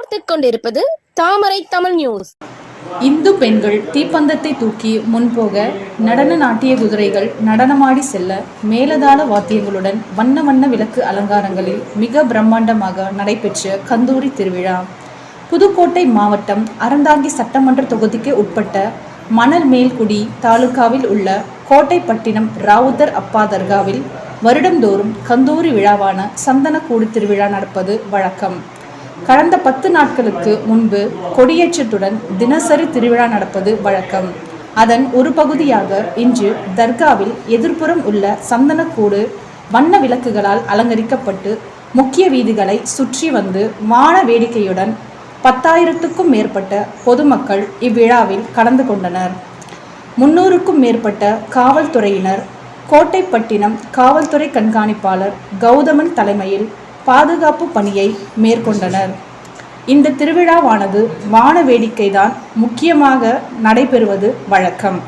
பார்த்துக் கொண்டிருப்பது தாமரை தமிழ் நியூஸ் இந்து பெண்கள் தீப்பந்தத்தை தூக்கி முன்போக நடன நாட்டிய குதிரைகள் நடனமாடி செல்ல மேலதாள வாத்தியங்களுடன் வண்ண வண்ண விளக்கு அலங்காரங்களில் மிக பிரம்மாண்டமாக நடைபெற்ற கந்தூரி திருவிழா. புதுக்கோட்டை மாவட்டம் அறந்தாங்கி சட்டமன்ற தொகுதிக்கு உட்பட்ட மணல் மேல்குடி தாலுகாவில் உள்ள கோட்டைப்பட்டினம் ராவுத்தர் அப்பா தர்காவில் வருடந்தோறும் கந்தூரி விழாவான சந்தனக்கூடு திருவிழா நடப்பது வழக்கம். கடந்த பத்து நாட்களுக்கு முன்பு கொடியேற்றத்துடன் தினசரி திருவிழா நடப்பது வழக்கம். அதன் ஒரு பகுதியாக இன்று தர்காவில் எதிர்ப்புறம் உள்ள சந்தனக்கூடு வண்ண விளக்குகளால் அலங்கரிக்கப்பட்டு முக்கிய வீதிகளை சுற்றி வந்து வான வேடிக்கையுடன் பத்தாயிரத்துக்கும் மேற்பட்ட பொதுமக்கள் இவ்விழாவில் கலந்து கொண்டனர். முன்னூறுக்கும் மேற்பட்ட காவல்துறையினர் கோட்டைப்பட்டினம் காவல்துறை கண்காணிப்பாளர் கௌதமன் தலைமையில் பாதுகாப்பு பணியை மேற்கொண்டனர். இந்த திருவிழாவானது வான வேடிக்கைதான் முக்கியமாக நடைபெறுவது வழக்கம்.